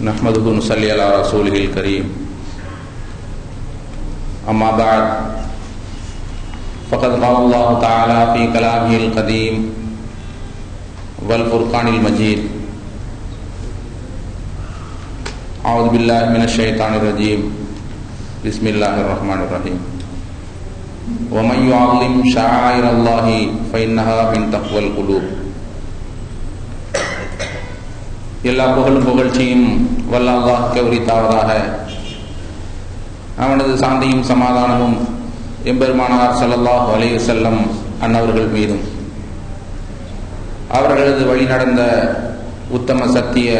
نحمد صلی اللہ رسول کریم اما بعد، فقد قال اللہ تعالیٰ فی کلام القدیم والفرقان المجید اعوذ باللہ من الشیطان الرجیم بسم اللہ الرحمن الرحیم ومن یعظم شعائر اللہ فإنها من تقوى القلوب. எல்லா புகழும் புகழ்ச்சியும் வல்ல அல்லாஹ்க்கு உரித்தாவதாக. அவனது சாந்தியும் சமாதானமும் எம்பெருமானார் ஸல்லல்லாஹு அலைஹி செல்லம் அன்னவர்கள் மீதும். அவர்களது வழி நடந்த உத்தம சத்திய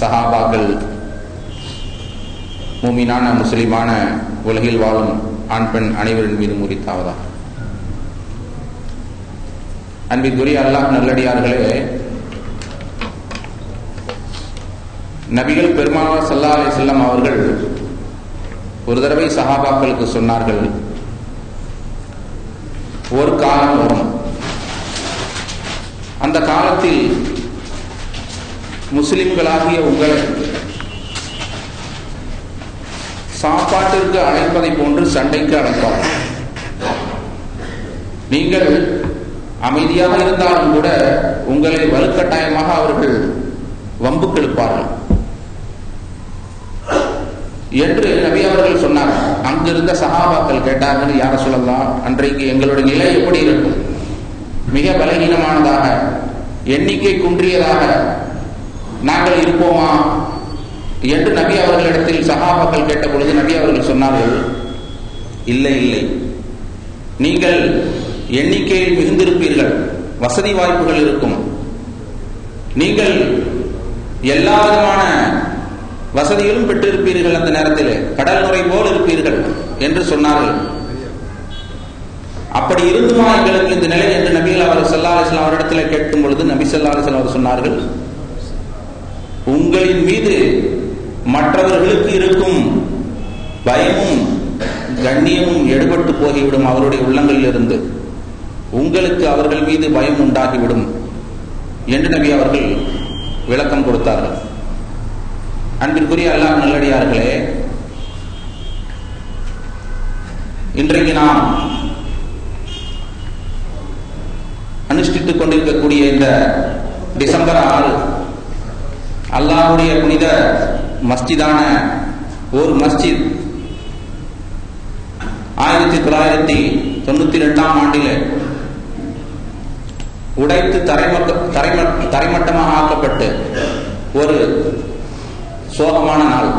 சஹாபாக்கள் மூமினான முஸ்லிமான உலகில் வாழும் ஆண் பெண் அனைவரின் மீதும் உரித்தாவதா அன்பிற்குரிய அல்லாஹ் நல்லடியார்களே நபிகள் பெருமானார் சல்லா அலி செல்லம் அவர்கள் ஒரு தடவை சஹாபாக்களுக்கு சொன்னார்கள் ஒரு காலம் வரும். அந்த காலத்தில் முஸ்லிம்களாகிய உங்களை சாப்பாட்டிற்கு அழைப்பதை போன்று சண்டைக்கு அழைப்பார். நீங்கள் அமைதியாக இருந்தாலும் கூட உங்களை வலுக்கட்டாயமாக அவர்கள் வம்புக்கெடுப்பார்கள் என்று நபி அவர்கள் சொன்னார். அங்கிருந்த சகாபாக்கள் கேட்டார்கள் யார சொல்லலாம் அன்றைக்கு எங்களுடைய நிலை எப்படி இருக்கும்? மிக பலகீனமானதாக எண்ணிக்கை குன்றியதாக நாங்கள் இருப்போமா? என்று நபி அவர்களிடத்தில் சகாபாக்கள் கேட்ட பொழுது நபி அவர்கள் சொன்னார்கள் இல்லை இல்லை. நீங்கள் எண்ணிக்கையில் மிகுந்திருப்பீர்கள் வசதி வாய்ப்புகள் இருக்கும். நீங்கள் எல்லா விதமான வசதிகளும் பெற்றிருப்பீர்கள் அந்த நேரத்தில். கடல் நுரை போல் இருப்பீர்கள் என்று சொன்னார்கள். அப்படி இருந்துமா எங்களுக்கு இந்த நிலை என்று நபிகள் அவர் சல்லா அலிஸ்லாம் அவரிடத்தில் கேட்கும் பொழுது நபி சல்லா அலிஸ்லாம் அவர் சொன்னார்கள் உங்களின் மீது மற்றவர்களுக்கு இருக்கும் பயமும் கண்ணியமும் எடுபட்டு போகிவிடும் அவருடைய உள்ளங்களில் இருந்து உங்களுக்கு அவர்கள் மீது பயம் உண்டாகிவிடும் என்று நபி அவர்கள் விளக்கம் கொடுத்தார்கள். அன்பிற்குரிய அல்லாஹ் நல்லடியார்களே இன்றைக்கு நாம் அனுஷ்டித்துக் கொண்டிருக்கக்கூடிய இந்த டிசம்பர் ஆறு அல்லாஹுடைய புனித மஸ்ஜிதான ஒரு மஸ்ஜித் ஆயிரத்தி தொள்ளாயிரத்தி தொண்ணூத்தி ரெண்டாம் ஆண்டில் உடைத்து தரைமட்ட தரைமட்டமாக ஆக்கப்பட்டு ஒரு சோகமான நாள்.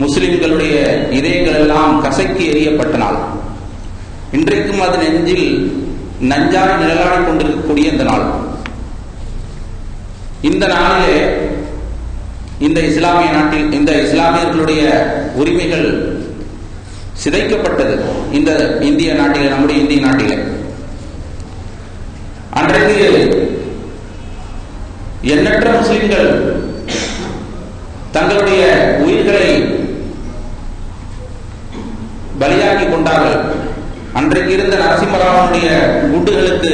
முஸ்லிம்களுடைய இதயங்கள் எல்லாம் கசக்கி எறியப்பட்ட நாள். இன்றைக்கும் அது நெஞ்சில் நஞ்சாய் நிழலாடி கொண்டிருக்கக்கூடிய இந்த நாள். இந்த நாளிலே இந்த இஸ்லாமிய நாட்டில் இந்த இஸ்லாமியர்களுடைய உரிமைகள் சிதைக்கப்பட்டது. இந்த இந்திய நாட்டிலே நம்முடைய இந்திய நாட்டிலே. அன்றைக்கு எண்ணற்ற முஸ்லிம்கள் தங்களுடைய உயிர்களை பலியாக்கி கொண்டார்கள். அன்றைக்கு இருந்த நரசிம்மராவனுடைய குண்டுகளுக்கு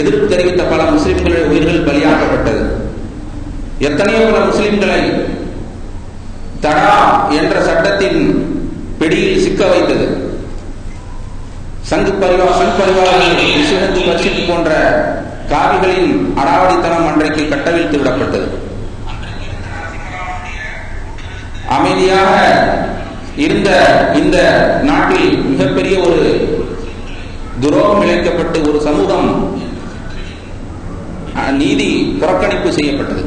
எதிர்ப்பு தெரிவித்த பல முஸ்லிம்களுடைய உயிர்கள் பலியாக்கப்பட்டது. எத்தனையோ பல முஸ்லிம்களை தடா என்ற சட்டத்தின் பிடியில் சிக்க வைத்தது. சங்கு பரிவார் சங் பரிவாரங்கள் போன்ற காவிகளின் அடாவடித்தனம் அன்றைக்கு கட்டவிழ்த்து விடப்பட்டது. அமைதியாக இருந்த இந்த நாட்டில் மிகப்பெரிய ஒரு துரோகம் இழைக்கப்பட்டு ஒரு சமூகம் நீதி புறக்கணிப்பு செய்யப்பட்டது.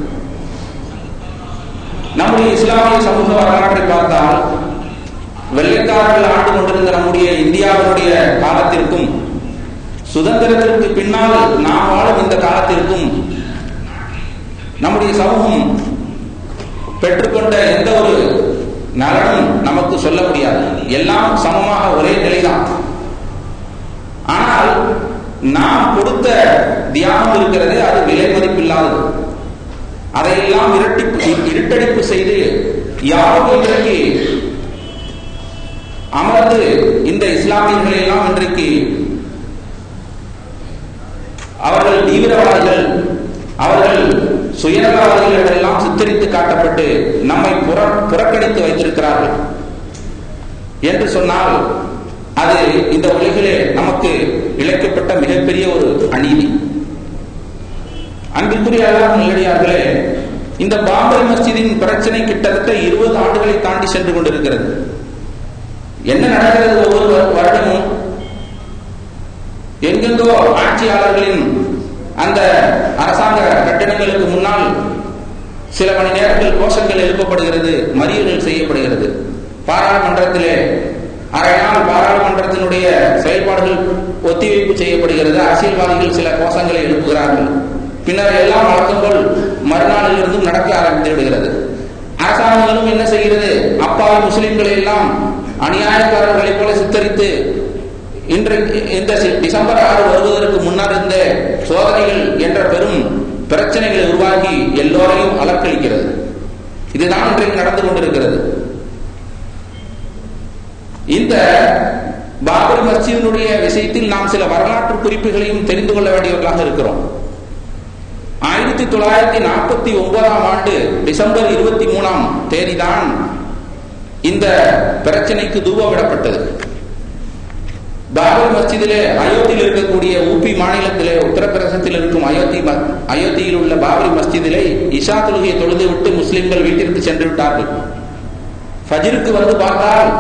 நம்முடைய இஸ்லாமிய சமூக வரலாற்றை பார்த்தால் வெள்ளைக்காரர்கள் ஆண்டு கொண்டிருந்த நம்முடைய இந்தியாவினுடைய காலத்திற்கும் சுதந்திரத்திற்கு பின்னால் நாம் வாழும் இந்த காலத்திற்கும் நம்முடைய சமூகம் பெற்றுக்கொண்ட எந்த ஒரு நலனும் நமக்கு சொல்ல முடியாது. எல்லாம் சமமாக ஒரே நிலைதான். ஆனால் நாம் கொடுத்த தியானம் இருக்கிறது அது விலை மதிப்பில்லாதது. அதையெல்லாம் இரட்டிப்பு இருட்டடிப்பு செய்து யாரோ இன்றைக்கு அமர்ந்து இந்த இஸ்லாமியர்களை எல்லாம் இன்றைக்கு அவர்கள் தீவிரவாதிகள் அவர்கள் சுயநலவாதிகள் எல்லாம் சித்தரித்து காட்டப்பட்டு நம்மை புற புறக்கணித்து வைத்திருக்கிறார்கள். என்று சொன்னால் அது இந்த உலகிலே நமக்கு இழைக்கப்பட்ட மிகப்பெரிய ஒரு அநீதி. அன்பிற்குரிய அல்லாஹ் இந்த பாபர் மஸ்ஜிதின் பிரச்சனை கிட்டத்தட்ட இருபது ஆண்டுகளை தாண்டி சென்று கொண்டிருக்கிறது. என்ன நடக்கிறது ஒவ்வொரு வருடமும்? எங்கெங்கோ ஆட்சியாளர்களின் அந்த அரசாங்க கட்டிடங்களுக்கு முன்னால் சில மணி நேரங்கள் கோஷங்கள் எழுப்பப்படுகிறது மறியல்கள் செய்யப்படுகிறது. பாராளுமன்றத்திலே அரை நாள் பாராளுமன்றத்தினுடைய செயல்பாடுகள் ஒத்திவைப்பு செய்யப்படுகிறது. அரசியல்வாதிகள் சில கோஷங்களை எழுப்புகிறார்கள். பின்னர் எல்லாம் வழக்கங்கள் போல் மறுநாளில் இருந்தும் நடக்க ஆரம்பித்து விடுகிறது அரசாங்கங்களும் என்ன செய்கிறது? அப்பாவி முஸ்லிம்களை எல்லாம் அநியாயக்காரர்களைப் போல சித்தரித்து இன்றைக்கு இந்த டிசம்பர் ஆறு வருவதற்கு முன்னர் இருந்த சோதனைகள் என்ற பெரும் பிரச்சனைகளை உருவாக்கி எல்லோரையும் அலக்களிக்கிறது இதுதான் இன்றைக்கு நடந்து கொண்டிருக்கிறது. இந்த பாபர் மஸ்ஜிதினுடைய விஷயத்தில் நாம் சில வரலாற்று குறிப்புகளையும் தெரிந்து கொள்ள வேண்டியவர்களாக இருக்கிறோம். ஆயிரத்தி தொள்ளாயிரத்தி நாற்பத்தி ஒன்பதாம் ஆண்டு டிசம்பர் இருபத்தி மூணாம் தேதிதான் இந்த பிரச்சனைக்கு தூவமிடப்பட்டது பாபர் மஸ்ஜிதிலே அயோத்தியில் இருக்கக்கூடிய உபி மாநிலத்திலே உத்தரப்பிரதேசத்தில் இருக்கும் அயோத்தி அயோத்தியில் உள்ள பாபரி மஸ்ஜிதிலே இஷா தொழுகையை தொழுது விட்டு முஸ்லிம்கள் வீட்டிற்கு சென்று விட்டார்கள். ஃபஜிருக்கு வந்து பார்த்தால்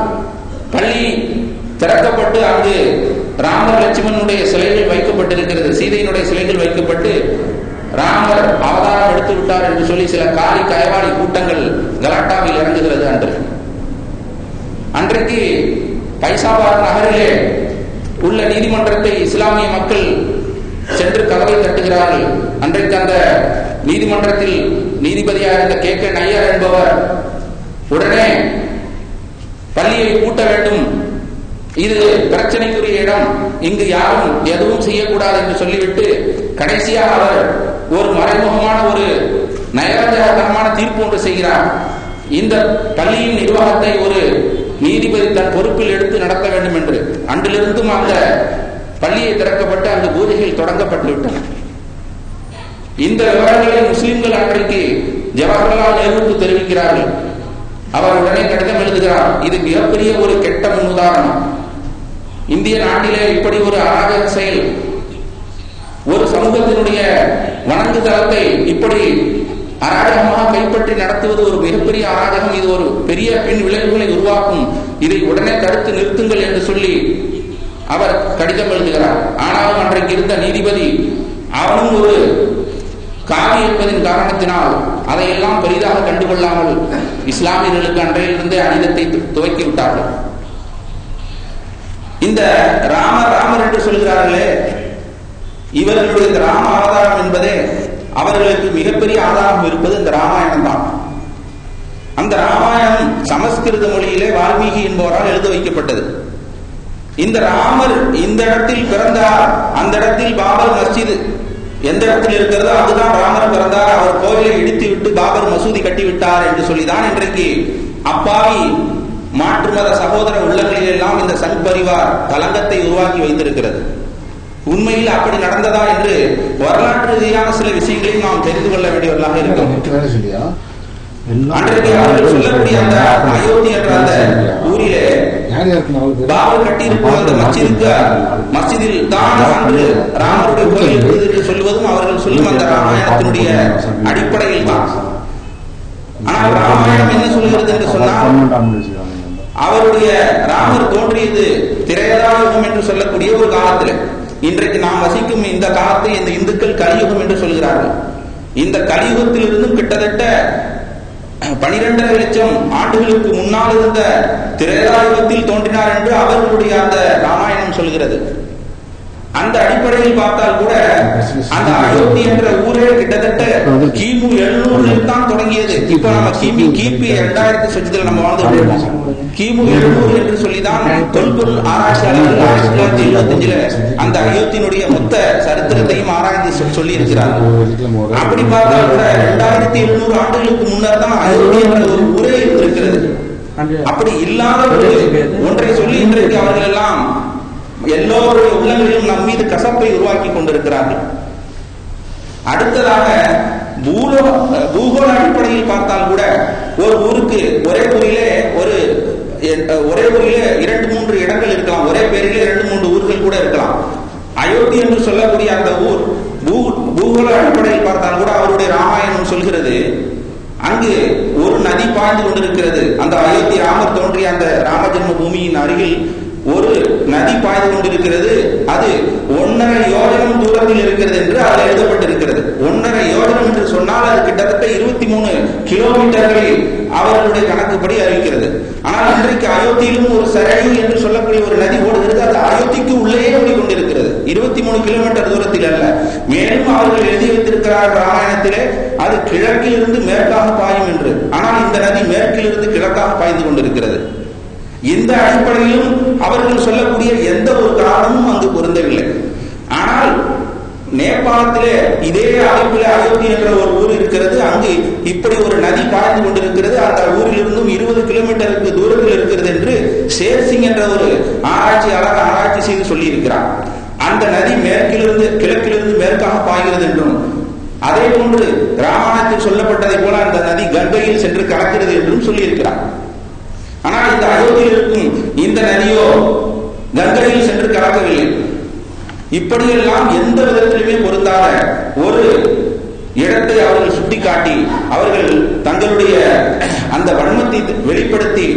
பள்ளி திறக்கப்பட்டு அங்கு ராமர் லட்சுமணனுடைய சிலைகள் வைக்கப்பட்டிருக்கிறது சீதையினுடைய சிலைகள் வைக்கப்பட்டு ராமர் அவதாரம் எடுத்து விட்டார் என்று சொல்லி சில காலி கயவாளி கூட்டங்கள் கலாட்டாவில் இறங்குகிறது அன்று. அன்றைக்கு பைசாபாத் நகரிலே உள்ள நீதிமன்றத்தை இஸ்லாமிய மக்கள் சென்று கதவை தட்டுகிறார்கள். அன்றைக்கு அந்த நீதிமன்றத்தில் நீதிபதியாக இருந்த கே கே நையர் என்பவர் உடனே பள்ளியை கூட்ட வேண்டும். இது பிரச்சனைக்குரிய இடம். இங்கு யாரும் எதுவும் செய்யக்கூடாது என்று சொல்லிவிட்டு கடைசியாக அவர் ஒரு மறைமுகமான ஒரு நயராஜகரமான தீர்ப்பு ஒன்று செய்கிறார். இந்த பள்ளியின் நிர்வாகத்தை ஒரு நீதிபதி தன் பொறுப்பில் எடுத்து நடத்த வேண்டும் என்று. அன்றிலிருந்தும் அந்த பள்ளியை திறக்கப்பட்டு அந்த பூஜைகள் தொடங்கப்பட்டு விட்டன. இந்த விவரங்களை முஸ்லிம்கள் அன்றைக்கு ஜவஹர்லால் நேருவுக்கு தெரிவிக்கிறார்கள். அவர் உடனே கடிதம் எழுதுகிறார். இது மிகப்பெரிய ஒரு கெட்ட முன்னுதாரணம். இந்திய நாட்டிலே இப்படி ஒரு அராஜக செயல் ஒரு சமூகத்தினுடைய வணங்கு தளத்தை இப்படி அராஜகமாக கைப்பற்றி நடத்துவது ஒரு மிகப்பெரிய அராஜகம் இது ஒரு பெரிய பின் விளைவுகளை உருவாக்கும். இதை உடனே தடுத்து நிறுத்துங்கள் என்று சொல்லி அவர் கடிதம் எழுதுகிறார். ஆனாலும் அன்றைக்கு இருந்த நீதிபதி அவனும் ஒரு காவி என்பதின் காரணத்தினால் அதையெல்லாம் பெரிதாக கண்டுகொள்ளாமல் இஸ்லாமியர்களுக்கு அன்றையிலிருந்தே அனிதத்தை துவக்கி விட்டார்கள். இந்த ராமர் ராமர் என்று சொல்கிறார்களே இவர்களுடைய இந்த ராம அவதாரம் என்பதே அவர்களுக்கு மிகப்பெரிய ஆதாரம் இருப்பது இந்த ராமாயணம் தான். அந்த ராமாயணம் சமஸ்கிருத மொழியிலே வால்மீகி என்பவரால் எழுத வைக்கப்பட்டது. இந்த ராமர் இந்த இடத்தில் பிறந்தார் அந்த இடத்தில் பாபர் மஸ்ஜித் எந்த இடத்தில் இருக்கிறதோ அதுதான் ராமர் பிறந்தார். அவர் கோவிலை இடித்து விட்டு பாபர் மசூதி கட்டி விட்டார் என்று சொல்லிதான் இன்றைக்கு அப்பாவி மாற்று மத சகோதர உள்ளங்களில் எல்லாம் இந்த சங் பரிவார் கலங்கத்தை உருவாக்கி வைத்திருக்கிறது. உண்மையில் அப்படி நடந்ததா என்று வரலாற்று ரீதியான சில விஷயங்களையும் நாம் தெரிந்து கொள்ள வேண்டியவர்களாக இருக்கிறோம் அன்றைக்கு அவர்கள் சொல்லக்கூடிய அந்த அயோத்தி என்ற அந்த ஊரிலே கட்டியிருக்கும் அந்த மஸ்ஜிதுக்கு மஸ்ஜிதில் தான் அன்று ராமருடைய கோயில் இருந்தது என்று சொல்லுவதும் அவர்கள் சொல்லும் அந்த ராமாயணத்தினுடைய அடிப்படையில் தான். ஆனால் ராமாயணம் என்ன சொல்கிறது என்று சொன்னால் அவருடைய ராமர் தோன்றியது திரேதாயுகம் என்று சொல்லக்கூடிய ஒரு காலத்தில். இன்றைக்கு நாம் வசிக்கும் இந்த காலத்தை இந்த இந்துக்கள் கலியுகம் என்று சொல்கிறார்கள். இந்த கலியுகத்திலிருந்தும் கிட்டத்தட்ட பனிரெண்டரை லட்சம் ஆண்டுகளுக்கு முன்னால் இருந்த திரேதாயுகத்தில் தோன்றினார் என்று அவர்களுடைய அந்த ராமாயணம் சொல்கிறது. அந்த அடிப்படையில் பார்த்தால் கூட அந்த அயோத்தி என்ற ஊரே கிட்டத்தட்ட கிமு எழுநூறில் தான் தொடங்கியது. இப்ப நம்ம கிமி கிபி இரண்டாயிரத்தி சொச்சத்தில் நம்ம வாழ்ந்துட்டு இருக்கோம் கிமு எழுநூறு என்று சொல்லிதான் தொல்பொருள் ஆராய்ச்சியாளர்கள் ஆயிரத்தி தொள்ளாயிரத்தி எழுபத்தி அஞ்சுல அந்த அயோத்தியினுடைய மொத்த சரித்திரத்தையும் ஆராய்ந்து சொல்லி இருக்கிறார்கள் அப்படி பார்த்தால் கூட இரண்டாயிரத்தி எழுநூறு ஆண்டுகளுக்கு முன்னர் தான் அயோத்தி என்ற ஒரு ஊரே இருக்கிறது அப்படி இல்லாத ஒன்றை சொல்லி இன்றைக்கு அவர்கள் எல்லாம் எல்லோருடைய உள்ளங்களிலும் நம் மீது கசப்பை உருவாக்கி கொண்டிருக்கிறார்கள். அடுத்ததாக பூலோ பூகோள அடிப்படையில் பார்த்தால் கூட ஒரு ஊருக்கு ஒரே ஊரிலே ஒரு ஒரே ஊரிலே இரண்டு மூன்று இடங்கள் இருக்கலாம். ஒரே பேரிலே இரண்டு மூன்று ஊர்கள் கூட இருக்கலாம். அயோத்தி என்று சொல்லக்கூடிய அந்த ஊர் பூ- பூகோள அடிப்படையில் பார்த்தால் கூட அவருடைய ராமாயணம் சொல்கிறது. அங்கு ஒரு நதி பாய்ந்து கொண்டிருக்கிறது. அந்த அயோத்தி ராமர் தோன்றிய அந்த ராம ஜென்ம பூமியின் அருகில் ஒரு நதி பாய்ந்து கொண்டிருக்கிறது. அது ஒன்னரை யோஜனம் தூரத்தில் இருக்கிறது என்று அதில் எழுதப்பட்டிருக்கிறது. ஒன்னரை யோஜனம் என்று சொன்னால் அது கிட்டத்தட்ட இருபத்தி மூணு கிலோமீட்டர்களை அவர்களுடைய கணக்குப்படி அறிவிக்கிறது. ஆனால் இன்றைக்கு அயோத்தியிலும் ஒரு சரணி என்று சொல்லக்கூடிய ஒரு நதி ஓடுகிறது. அது அயோத்திக்கு உள்ளேயே ஓடிக்கொண்டிருக்கிறது. இருபத்தி மூணு கிலோமீட்டர் தூரத்தில் அல்ல. மேலும் அவர்கள் எழுதி வைத்திருக்கிறார் ராமாயணத்திலே அது கிழக்கிலிருந்து மேற்காக பாயும் என்று. ஆனால் இந்த நதி மேற்கிலிருந்து கிழக்காக பாய்ந்து கொண்டிருக்கிறது. இந்த அடிப்படையிலும் அவர்கள் சொல்லக்கூடிய எந்த ஒரு காரணமும் அங்கு பொருந்தவில்லை. ஆனால் நேபாளத்திலே இதே அமைப்பில் அயோத்தி என்ற ஒரு ஊர் இருக்கிறது. அங்கு இப்படி ஒரு நதி பாய்ந்து கொண்டிருக்கிறது. அந்த ஊரிலிருந்தும் இருபது கிலோமீட்டருக்கு தூரத்தில் இருக்கிறது என்று சேர்சிங் என்ற ஒரு ஆராய்ச்சியாளர் ஆராய்ச்சி செய்து சொல்லியிருக்கிறார். அந்த நதி மேற்கிலிருந்து கிழக்கிலிருந்து மேற்காக பாய்கிறது என்றும் அதே போன்று ராமாயணத்தில் சொல்லப்பட்டதை போல அந்த நதி கங்கையில் சென்று கலக்கிறது என்றும் சொல்லியிருக்கிறார். ஆனால் இந்த அயோத்தியில் இருக்கும் இந்த நதியோ கங்கையில் சென்று கலக்கவில்லை. இப்படியெல்லாம் எந்த விதத்திலுமே பொருந்தாத ஒரு இடத்தை அவர்கள் சுட்டிக்காட்டி அவர்கள் தங்களுடைய அந்த வன்மத்தை வெளிப்படுத்தி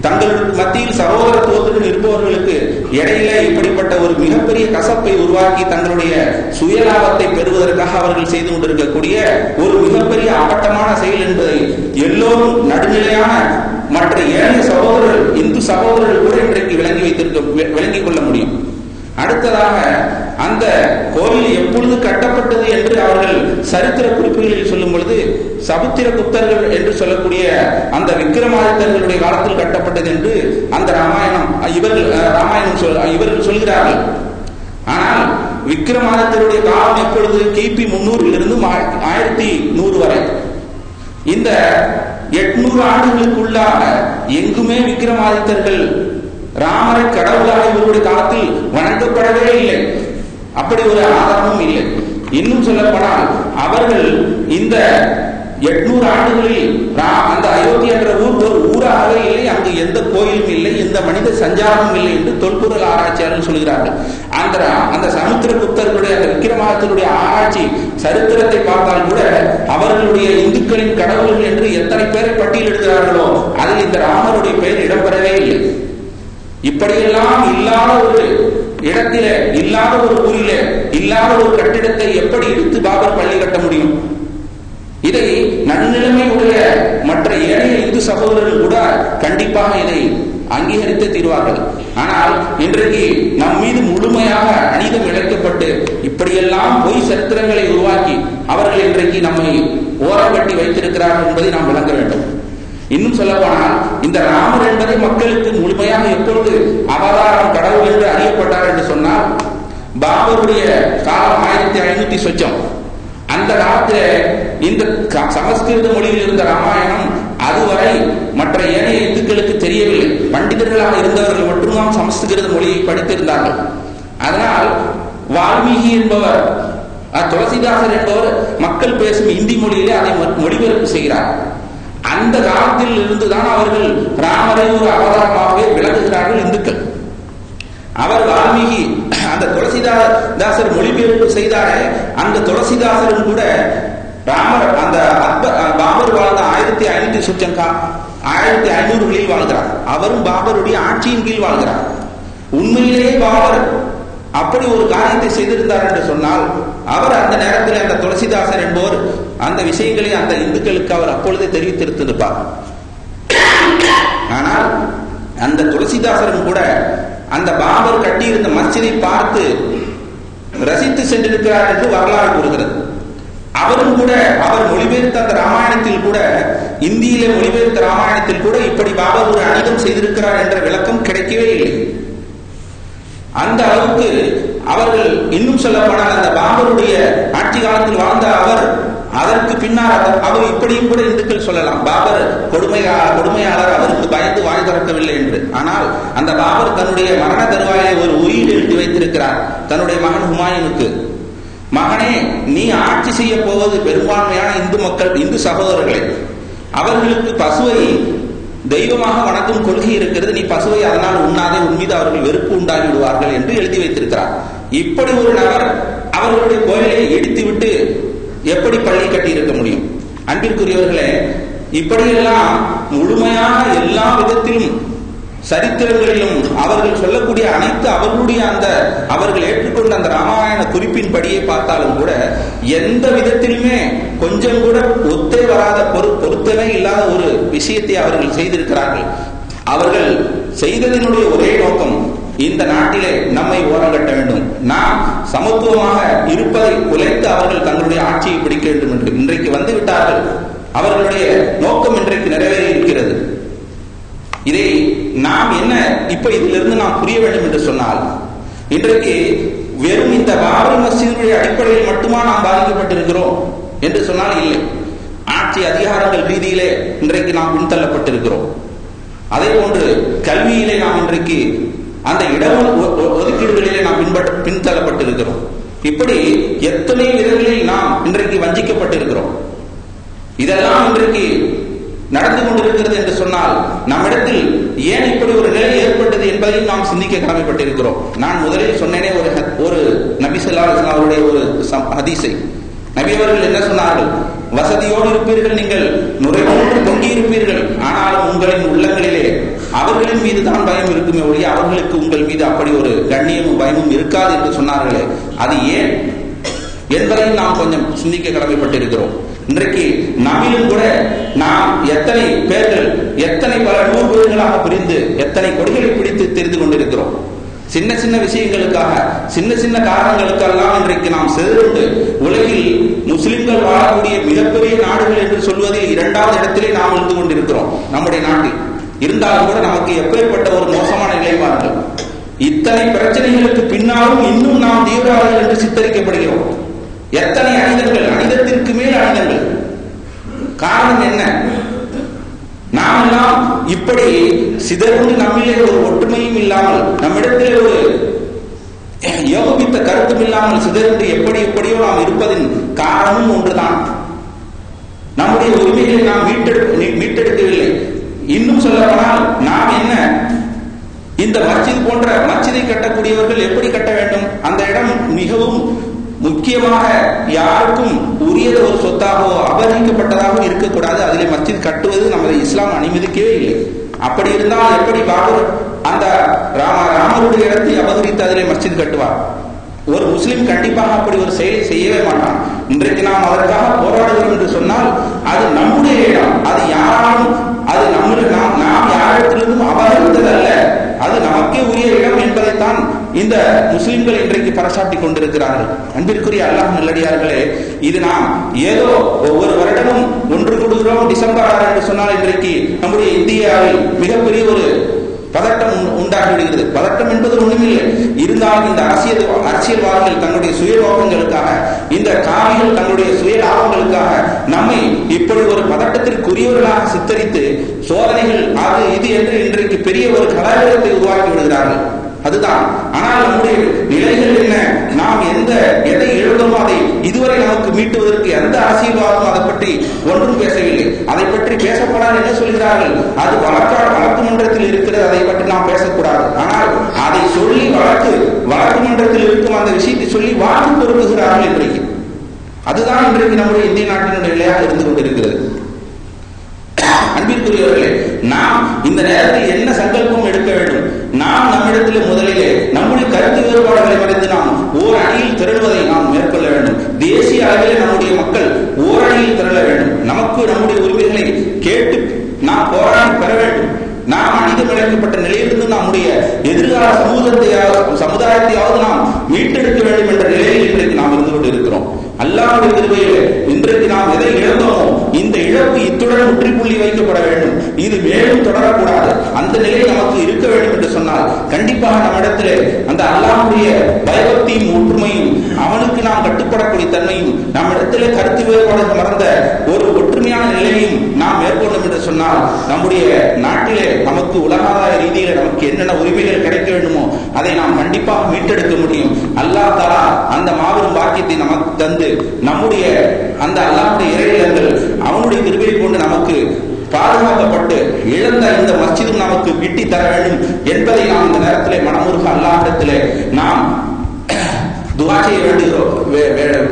தங்கள் மத்தியில் சகோதரத்துவத்துடன் இருப்பவர்களுக்கு இடையில இப்படிப்பட்ட ஒரு மிகப்பெரிய கசப்பை உருவாக்கி தங்களுடைய சுயலாபத்தை பெறுவதற்காக அவர்கள் செய்து கொண்டிருக்கக்கூடிய ஒரு மிகப்பெரிய அப்பட்டமான செயல் என்பதை எல்லோரும் நடுநிலையான மற்ற ஏழைய சகோதரர்கள் இந்து சகோதரர்கள் கூட இன்றைக்கு விளங்கி வைத்திருக்க விளங்கிக் கொள்ள முடியும். அடுத்ததாக அந்த கோவில் எப்பொழுது கட்டப்பட்டது என்று அவர்கள் சரித்திர குறிப்புகளில் சொல்லும் பொழுது சபுத்திர குப்தர்கள் என்று சொல்லக்கூடிய அந்த விக்கிரமாதித்தர்களுடைய காலத்தில் கட்டப்பட்டது என்று அந்த ராமாயணம் இவர்கள் ராமாயணம் சொல் இவர்கள் சொல்கிறார்கள். ஆனால் விக்கிரமாதித்தருடைய காலம் எப்பொழுது கிபி முன்னூறிலிருந்து ஆயிரத்தி நூறு வரை. இந்த எட்நூறு ஆண்டுகளுக்குள்ளாக எங்குமே விக்கிரமாதித்தர்கள் ராமரை கடவுளாக இவருடைய காலத்தில் வணங்கப்படவே இல்லை. அப்படி ஒரு ஆதாரமும் இல்லை. இன்னும் சொல்லப்போனால் அவர்கள் இந்த எட்நூறு ஆண்டுகளில் அந்த அயோத்தி என்ற ஊர் ஒரு ஊராக இல்லை. அங்கு எந்த கோயிலும் இல்லை எந்த மனித சஞ்சாரமும் இல்லை என்று தொல்பொருள் ஆராய்ச்சியாளர்கள் சொல்கிறார்கள். அந்த அந்த சமுத்திரகுப்தர்களுடைய அந்த விக்கிரமாதித்தருடைய ஆராய்ச்சி சரித்திரத்தை பார்த்தால் கூட அவர்களுடைய இந்துக்களின் கடவுள்கள் என்று எத்தனை பேரை பட்டியலிடுகிறார்களோ அதில் இந்த ராமருடைய பெயர் இடம்பெறவே இல்லை. இப்படியெல்லாம் இல்லாத ஒரு இடத்திலே இல்லாத ஒரு ஊரிலே இல்லாத ஒரு கட்டிடத்தை எப்படி இடித்து பாபர் பள்ளி கட்ட முடியும்? இதை நடுநிலைமை உடைய மற்ற ஏனைய இந்து சகோதரர்கள் கூட கண்டிப்பாக இதை அங்கீகரித்து தீர்வார்கள். ஆனால் இன்றைக்கு நம் மீது முழுமையாக அநீதம் இழைக்கப்பட்டு இப்படியெல்லாம் பொய் சரித்திரங்களை உருவாக்கி அவர்கள் இன்றைக்கு நம்மை ஓரங்கட்டி வைத்திருக்கிறார்கள் என்பதை நாம் விளங்க வேண்டும். இன்னும் சொல்லப்போனால் இந்த ராமர் என்பதை மக்களுக்கு முழுமையாக எப்பொழுது அவதாரம் கடவுள் என்று அறியப்பட்டார் என்று சொன்னால் பாபருடைய காலம் ஆயிரத்தி ஐநூத்தி சொச்சம். அந்த காலத்தில் இந்த சமஸ்கிருத மொழியில் இருந்த ராமாயணம் அதுவரை மற்ற ஏனைய இந்துக்களுக்கு தெரியவில்லை. பண்டிதர்களாக இருந்தவர்கள் மட்டும்தான் சமஸ்கிருத மொழியை படித்திருந்தார்கள். அதனால் வால்மீகி என்பவர் அஹ், துளசிதாசர் என்பவர் மக்கள் பேசும் இந்தி மொழியிலே அதை மொழிபெயர்ப்பு செய்கிறார். அந்த காலத்தில் இருந்துதான் அவர்கள் ராமரை ஒரு அவதாரமாகவே விளங்குகிறார்கள் இந்துக்கள். அவர் வால்மீகி அந்த துளசிதாசர் மொழிபெயர்ப்பு செய்தாரே அந்த துளசிதாசரும் கூட ராமர் அந்த அக்பர் பாபர் வாழ்ந்த ஆயிரத்தி ஐநூத்தி சுற்றம் ஆயிரத்தி ஐநூறுகளில் வாழ்கிறார். அவரும் பாபருடைய ஆட்சியின் கீழ் வாழ்கிறார். உண்மையிலேயே பாபர் அப்படி ஒரு காரியத்தை செய்திருந்தார் என்று சொன்னால் அவர் அந்த நேரத்தில் அந்த துளசிதாசர் என்பவர் அந்த விஷயங்களை அந்த இந்துக்களுக்கு அவர் அப்பொழுதே தெரிவித்திருந்திருப்பார் ஆனால் அந்த துளசிதாசரும் கூட அந்த பாபர் கட்டியிருந்த மஸ்ஜிதை பார்த்து ரசித்து சென்றிருக்கிறார் என்று வரலாறு கூறுகிறது. அவரும் கூட அவர் மொழிபெயர்த்த அந்த ராமாயணத்தில் கூட இந்தியில மொழிபெயர்த்த ராமாயணத்தில் கூட இப்படி பாபர் ஒரு அனிதம் செய்திருக்கிறார் என்ற விளக்கம் கிடைக்கவே இல்லை. அந்த அளவுக்கு அவர்கள் இன்னும் சொல்லப்போனால் அந்த பாபருடைய ஆட்சி காலத்தில் வாழ்ந்த அவர் அதற்கு பின்னால் அவர்- இப்படியும் கூட இந்துக்கள் சொல்லலாம். பாபர் கொடுமையா கொடுமையாளர் அவர் பயந்து வாய் திறக்கவில்லை என்று ஆனால் அந்த பாபர் தன்னுடைய மரண தருவாயை ஒரு உயிர் எழுதி வைத்திருக்கிறார். தன்னுடைய மகன் ஹுமாயூனுக்கு. மகனே நீ ஆட்சி செய்ய போவது பெரும்பான்மையான இந்து மக்கள் இந்து சகோதரர்களை. அவர்களுக்கு பசுவை தெய்வமாக வணக்கும் கொள்கை இருக்கிறது. நீ பசுவை அதனால் உண்ணாதே உன் மீது அவர்கள் வெறுப்பு உண்டாகி விடுவார்கள் என்று எழுதி வைத்திருக்கிறார். இப்படி ஒரு நபர் அவர்களுடைய கோயிலை இடித்துவிட்டு எப்படி பள்ளி கட்டி இருக்க முடியும்? அன்பிற்குரியவர்களே இப்படியெல்லாம் முழுமையாக எல்லா விதத்திலும் சரித்திரங்களிலும் அவர்கள் சொல்லக்கூடிய அனைத்து அவர்களுடைய அந்த அவர்கள் ஏற்றுக்கொண்ட அந்த ராமாயண குறிப்பின் படியை பார்த்தாலும் கூட எந்த விதத்திலுமே கொஞ்சம் கூட ஒத்தே வராத பொரு பொருத்தமே இல்லாத ஒரு விஷயத்தை அவர்கள் செய்திருக்கிறார்கள். அவர்கள் செய்ததனுடைய ஒரே நோக்கம் இந்த நாட்டிலே நம்மை ஓரங்கட்ட வேண்டும். நாம் சமத்துவமாக இருப்பதை குலைத்து அவர்கள் தங்களுடைய ஆட்சியை பிடிக்க வேண்டும் என்று இன்றைக்கு வந்து விட்டார்கள். அவர்களுடைய நோக்கம் இன்றைக்கு நிறைவேறி இருக்கிறது இதை நாம் என்ன இப்ப இதிலிருந்து நாம் புரிய வேண்டும் என்று சொன்னால் இன்றைக்கு வெறும் இந்த பாபரி மசீதுடைய அடிப்படையில் மட்டுமா நாம் பாதிக்கப்பட்டிருக்கிறோம் என்று சொன்னால் இல்லை. ஆட்சி அதிகாரங்கள் ரீதியிலே இன்றைக்கு நாம் பின்தள்ளப்பட்டிருக்கிறோம். அதே போன்று கல்வியிலே நாம் இன்றைக்கு அந்த இட ஒதுக்கீடுகளிலே நாம் பின்பற்ற பின்தள்ளப்பட்டிருக்கிறோம். இப்படி எத்தனை விதங்களில் நாம் இன்றைக்கு வஞ்சிக்கப்பட்டிருக்கிறோம். இதெல்லாம் இன்றைக்கு நடந்து கொண்டிருக்கிறது என்று சொன்னால் நம்மிடத்தில் ஏன் இப்படி ஒரு நிலை ஏற்பட்டது என்பதையும் நாம் சிந்திக்க கடமைப்பட்டிருக்கிறோம். நான் முதலில் சொன்னேனே ஒரு ஒரு நபி சொல்லா அவருடைய ஒரு ஹதீஸை. நபி அவர்கள் என்ன சொன்னார்கள்? வசதியோடு இருப்பீர்கள் நீங்கள் நுரைவோடு தொங்கி இருப்பீர்கள். ஆனாலும் உங்களின் உள்ளங்களிலே அவர்களின் மீது தான் பயம் இருக்குமே ஒழிய அவர்களுக்கு உங்கள் மீது அப்படி ஒரு கண்ணியமும் பயமும் இருக்காது என்று சொன்னார்களே. அது ஏன்? என்பதையும் நாம் கொஞ்சம் சிந்திக்க கடமைப்பட்டிருக்கிறோம். இன்றைக்கு நம்மிலும் கூட நாம் எத்தனை பேர்கள் எத்தனை பல நூறு பேர்களாக பிரிந்து எத்தனை கொடிகளை பிடித்து தெரிந்து கொண்டிருக்கிறோம். சின்ன சின்ன விஷயங்களுக்காக சின்ன சின்ன காரணங்களுக்கெல்லாம் இன்றைக்கு நாம் செதுண்டு உலகில் முஸ்லிம்கள் வாழக்கூடிய மிகப்பெரிய நாடுகள் என்று சொல்வதில் இரண்டாவது இடத்திலே நாம் இருந்து கொண்டிருக்கிறோம் நம்முடைய நாட்டில். இருந்தாலும் கூட நமக்கு எப்பேற்பட்ட ஒரு மோசமான நிலைப்பாடுகள் இத்தனை பிரச்சனைகளுக்கு பின்னாலும் இன்னும் நாம் தீவிரவாதிகள் என்று சித்தரிக்கப்படுகிறோம். எத்தனை அனிதங்கள் அனிதத்திற்கு மேல் அனிதங்கள் காரணம் என்ன? நாம் எல்லாம் இப்படி சிதறுண்டு நம்மிலே ஒரு ஒற்றுமையும் இல்லாமல் நம்மிடத்திலே ஒரு யோகமித்த கருத்தும் இல்லாமல் சிதறுண்டு எப்படி எப்படியோ நாம் இருப்பதின் காரணமும் ஒன்றுதான். நம்முடைய உரிமைகளை நாம் மீட்டெடு மீட்டெடுக்கவில்லை. இன்னும் சொல்லப்போனால் நாம் என்ன? இந்த மஸ்ஜித் போன்ற மஸ்ஜிதை கட்டக்கூடியவர்கள் எப்படி கட்ட வேண்டும்? அந்த இடம் மிகவும் முக்கியமாக யாருக்கும் உரியத ஒரு சொத்தாகவோ அபகரிக்கப்பட்டதாகவும் இருக்கக்கூடாது. அதிலே மஸ்ஜித் கட்டுவது நமது இஸ்லாம் அனுமதிக்கவே இல்லை. அப்படி இருந்தால் எப்படி பாபர் அந்த ராம ராமருடைய இடத்தை அபகரித்து அதிலே மஸ்ஜித் கட்டுவார்? ஒரு முஸ்லிம் கண்டிப்பாக அப்படி ஒரு செயலை செய்யவே மாட்டான். இன்றைக்கு நாம் அதற்காக போராடுகிறோம் என்று சொன்னால் அது நம்முடைய இடம். அது யாராலும் அது நம்முடைய நாம் நாம் யாரிடத்திலிருந்தும் அபகரித்தது அல்ல அது நமக்கே உரிய இடம் என்பதைத்தான் இந்த முஸ்லிம்கள் இன்றைக்கு பறைசாட்டி கொண்டிருக்கிறார்கள். அன்பிற்குரிய அல்லாஹ் நல்லடியார்களே இது நாம் ஏதோ ஒவ்வொரு வருடமும் ஒன்று கூடுகிறோம் டிசம்பர் ஆறு என்று சொன்னால் இன்றைக்கு நம்முடைய இந்தியாவில் மிகப்பெரிய ஒரு பதட்டம் உண்டாகிவிடுகிறது பதட்டம் என்பது ஒண்ணுமில்லை. இருந்தாலும் இந்த அரசியல் அரசியல்வாதிகள் தங்களுடைய சுய நோக்கங்களுக்காக இந்த காவிகள் தங்களுடைய சுய லாபங்களுக்காக நம்மை இப்படி ஒரு பதட்டத்திற்குரியவர்களாக சித்தரித்து சோதனைகள் அது இது என்று இன்றைக்கு பெரிய ஒரு கலாச்சாரத்தை உருவாக்கி விடுகிறார்கள். அதுதான். ஆனால் நம்முடைய நிலைகள் என்ன? நாம் எந்த எதை இழந்தோமோ அதை இதுவரை நமக்கு மீட்டுவதற்கு எந்த அரசியல்வாதமும் அதை பற்றி ஒன்றும் பேசவில்லை. அதை பற்றி பேசப்படாது என்ன சொல்கிறார்கள். அது வழக்காடு வழக்கு மன்றத்தில் இருக்கிறது அதை பற்றி நாம் பேசக்கூடாது. ஆனால் அதை சொல்லி வழக்கு வழக்கு மன்றத்தில் இருக்கும் அந்த விஷயத்தை சொல்லி வாக்கு பொருளுகிறார்கள் இன்றைக்கு. அதுதான் இன்றைக்கு நம்முடைய இந்திய நாட்டினுடைய நிலையாக இருந்து கொண்டிருக்கிறது. அன்பிற்குரியவர்களே நாம் இந்த நேரத்தில் என்ன சங்கல்பம் எடுக்க வேண்டும்? நாம் நம்மிடத்தில் முதலிலே நம்முடைய கருத்து வேறுபாடுகளை மறைந்து நாம் ஓர் அணியில் திரள்வதை நாம் மேற்கொள்ள வேண்டும். தேசிய அளவிலே நம்முடைய மக்கள் ஓரணியில் திரள வேண்டும். நமக்கு நம்முடைய உரிமைகளை கேட்டு நாம் போராடி பெற வேண்டும். நாம் அநீதம் நிலையிலிருந்து நம்முடைய எதிர்கால சமூகத்தையாவது சமுதாயத்தையாவது நாம் மீட்டெடுக்க வேண்டும் என்ற நிலையில் இன்றைக்கு நாம் இருந்து கொண்டு இருக்கிறோம் அல்லாவுடைய திருவையில் இன்றைக்கு நாம் எதை இழந்தோமோ இந்த இழப்பு இத்துடன் முற்றுப்புள்ளி வைக்கப்பட வேண்டும். இது மேலும் தொடரக்கூடாது அந்த நிலை நமக்கு இருக்க வேண்டும் என்று சொன்னால் கண்டிப்பாக நம்மிடத்திலே அந்த அல்லாவுடைய பயபக்தியும் ஒற்றுமையும் அவனுக்கு நாம் கட்டுப்படக்கூடிய தன்மையும் நம்மிடத்திலே கருத்து வேறுபாடு மறந்த ஒரு ஒற்றுமையான நிலையையும் நாம் மேற்கொள்ளும் என்று சொன்னால் நம்முடைய நாட்டிலே நமக்கு உலகாதார ரீதியில நமக்கு என்னென்ன உரிமைகள் கிடைக்க வேண்டுமோ அதை நாம் கண்டிப்பாக மீட்டெடுக்க முடியும். அல்லா தாலா அந்த மாபெரும் பாக்கியத்தை நமக்கு தந்து நம்முடைய அந்த அல்லாவுடைய இறையிலங்கள் அவனுடைய கிருபை கொண்டு நமக்கு பாதுகாக்கப்பட்டு இழந்த இந்த மஸ்ஜிதும் நமக்கு விட்டி தர வேண்டும் என்பதை நாம் இந்த நேரத்திலே மனமுருக அல்லாஹிடத்திலே நாம் துவா செய்ய வேண்டுகிறோம். வே-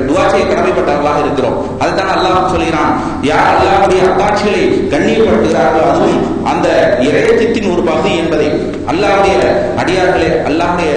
துவா செய்ய கடமைப்பட்டவர்களாக இருக்கிறோம். அதுதான் அல்லாஹ் சொல்கிறான். யார் அல்லாஹுடைய அத்தாட்சிகளை கண்ணியப்படுத்துகிறார்களோ அதுவும் அந்த இறையத்தின் ஒரு பகுதி என்பதை அல்லாஹுடைய அடியார்களே அல்லாஹுடைய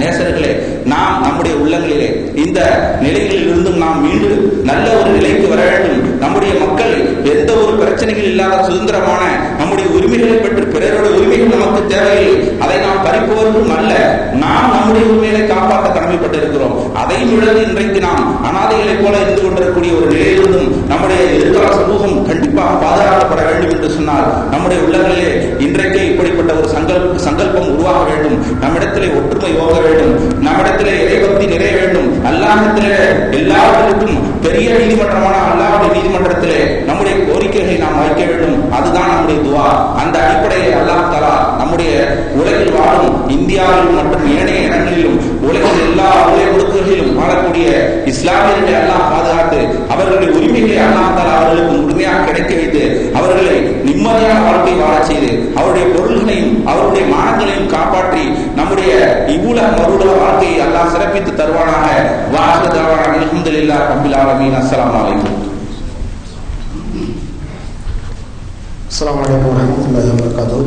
நேசர்களே நாம் நம்முடைய உள்ளங்களிலே இந்த நிலைகளில் இருந்தும் நாம் மீண்டும் நல்ல ஒரு நிலைக்கு வர வேண்டும். நம்முடைய மக்கள் எந்த ஒரு பிரச்சனைகள் இல்லாத சுதந்திரமான நம்முடைய உரிமைகளை பெற்று பிறரோட உரிமைகள் நமக்கு தேவையில்லை. அதை நாம் பறிப்பவர்களும் அல்ல. நாம் நம்முடைய உரிமைகளை காப்பாற்ற கடமைப்பட்டிருக்கிறோம். அதையும் இழந்து இன்றைக்கு நாம் அனாதைகளைப் போல இருந்து கொண்டிருக்கக்கூடிய ஒரு நிலையிலிருந்தும் நம்முடைய எதிர்கால சமூகம் கண்டிப்பாக பாதுகாக்கப்பட வேண்டும் என்று சொன்னால் நம்முடைய உள்ளங்களிலே இன்றைக்கே இப்படிப்பட்ட ஒரு சங்கல் சங்கல்பம் உருவாக வேண்டும். நம்மிடத்திலே ஒற்றுமை ஓக வேண்டும். நம்மிடத்திலே இறைபக்தி நிறைய வேண்டும். அல்லாஹத்திலே எல்லாவற்றிற்கும் பெரிய நீதிமன்றமான அல்லாஹ்வுடைய நீதிமன்றத்திலே நம்முடைய கோரிக்கைகளை நாம் வைக்க வேண்டும் அதுதான் நம்முடைய துவா. அந்த அடிப்படையை அல்லா தலா நம்முடைய உலகில் வாழும் இந்தியாவிலும் மற்றும் ஏனைய இடங்களிலும் உலகில் எல்லா உலக வாழக்கூடிய இஸ்லாமியர்களை எல்லாம் பாதுகாத்து அவர்களுடைய உரிமைகளை அல்லா தலா அவர்களுக்கு முழுமையாக கிடைக்க வைத்து அவர்களை நிம்மதியான வாழ்க்கை வாழச் செய்து அவருடைய பொருள்களையும் அவருடைய மானங்களையும் காப்பாற்றி நம்முடைய இவ்வுலக மறுவுலக வாழ்க்கையை அல்லாஹ் சிறப்பித்து தருவானாக. வாழ்க தருவானாக அலமதுல்லா ரப்பில் ஆலமீன். அஸ்ஸலாமு አሰላሙ አለይኩም ወረህመቱላሂ ወበረካቱሁ።